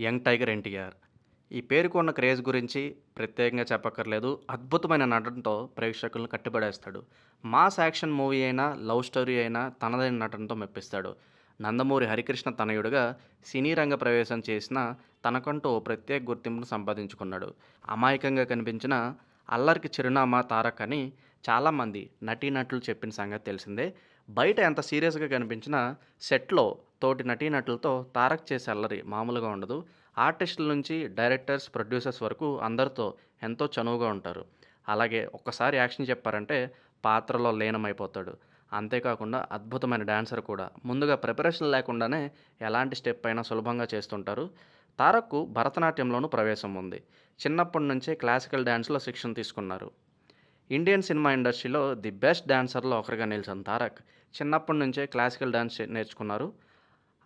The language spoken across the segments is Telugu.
Young tiger NTR. ఈ పేరుకున్న క్రేజ్ గురించి ప్రత్యేకంగా చెప్పక్కర్లేదు. అద్భుతమైన నటనతో ప్రేక్షకులను కట్టిపడేస్తాడు. మాస్ యాక్షన్ మూవీ అయినా లవ్ స్టోరీ అయినా తనదైన నటనతో మెప్పిస్తాడు. నందమూరి హరికృష్ణ తనయుడుగా సినీ రంగ ప్రవేశం చేసిన తనకంటూ ప్రత్యేక గుర్తింపును సంపాదించుకున్నాడు. అమాయకంగా కనిపించిన అల్లరికి చిరునామా తారక్ అని చాలామంది నటీనటులు చెప్పిన సంగతి తెలిసిందే. బయట ఎంత సీరియస్గా కనిపించినా సెట్లో తోటి నటీనటులతో తారక్ చేసే అల్లరి మామూలుగా ఉండదు. ఆర్టిస్టుల నుంచి డైరెక్టర్స్ ప్రొడ్యూసర్స్ వరకు అందరితో ఎంతో చనువుగా ఉంటారు. అలాగే ఒక్కసారి యాక్షన్ చెప్పారంటే పాత్రలో లీనమైపోతాడు. అంతేకాకుండా అద్భుతమైన డాన్సర్ కూడా. ముందుగా ప్రిపరేషన్ లేకుండానే ఎలాంటి స్టెప్ అయినా సులభంగా చేస్తుంటారు. తారక్కు భరతనాట్యంలోనూ ప్రవేశం ఉంది. చిన్నప్పటి నుంచే క్లాసికల్ డ్యాన్స్లో శిక్షణ తీసుకున్నారు. ఇండియన్ సినిమా ఇండస్ట్రీలో ది బెస్ట్ డాన్సర్లో ఒకరిగా నిలిచిన తారక్ చిన్నప్పటి నుంచే క్లాసికల్ డ్యాన్స్ నేర్చుకున్నారు.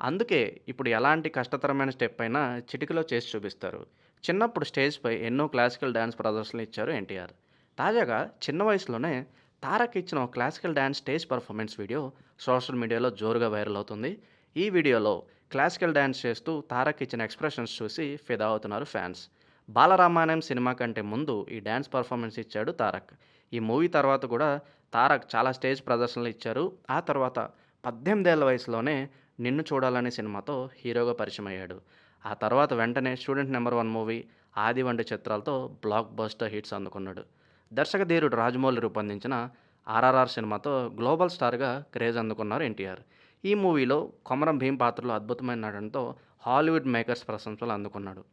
అందుకే ఇప్పుడు ఎలాంటి కష్టతరమైన స్టెప్ అయినా చిటికలో చేసి చూపిస్తారు. చిన్నప్పుడు స్టేజ్పై ఎన్నో క్లాసికల్ డ్యాన్స్ ప్రదర్శనలు ఇచ్చారు ఎన్టీఆర్. తాజాగా చిన్న వయసులోనే తారక్ ఇచ్చిన ఒక classical dance stage performance video social మీడియాలో జోరుగా వైరల్ అవుతుంది. ఈ వీడియోలో క్లాసికల్ డ్యాన్స్ చేస్తూ తారక్ ఇచ్చిన ఎక్స్ప్రెషన్స్ చూసి ఫిదా అవుతున్నారు ఫ్యాన్స్. బాలరామాయణం సినిమా కంటే ముందు ఈ డ్యాన్స్ పర్ఫార్మెన్స్ ఇచ్చాడు తారక్. ఈ మూవీ తర్వాత కూడా తారక్ చాలా స్టేజ్ ప్రదర్శనలు ఇచ్చారు. ఆ తర్వాత పద్దెనిమిదేళ్ళ వయసులోనే నిన్ను చూడాలనే సినిమాతో హీరోగా పరిచయం అయ్యాడు ఆ తర్వాత వెంటనే స్టూడెంట్ నెంబర్ వన్ మూవీ ఆది వంటి చిత్రాలతో బ్లాక్ బస్టర్ హిట్స్ అందుకున్నాడు. దర్శకధీరుడు రాజమౌళి రూపొందించిన ఆర్ఆర్ఆర్ సినిమాతో గ్లోబల్ స్టార్గా క్రేజ్ అందుకున్నారు ఎన్టీఆర్. ఈ మూవీలో కొమరం భీం పాత్రలో అద్భుతమైన నటనతో హాలీవుడ్ మేకర్స్ ప్రశంసలు అందుకున్నాడు.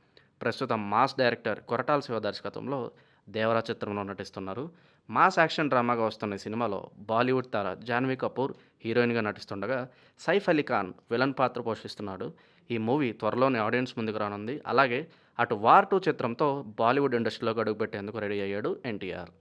ప్రస్తుతం మాస్ డైరెక్టర్ కొరటాల శివ దర్శకత్వంలో దేవరా చిత్రంలో నటిస్తున్నారు. మాస్ యాక్షన్ డ్రామాగా వస్తున్న ఈ సినిమాలో బాలీవుడ్ తార జాన్వీ కపూర్ హీరోయిన్గా నటిస్తుండగా సైఫ్ అలీ ఖాన్ విలన్ పాత్ర పోషిస్తున్నాడు. ఈ మూవీ త్వరలోనే ఆడియన్స్ ముందుకు రానుంది. అలాగే అటు వార్ టూ చిత్రంతో బాలీవుడ్ ఇండస్ట్రీలోకి అడుగుపెట్టేందుకు రెడీ అయ్యాడు ఎన్టీఆర్.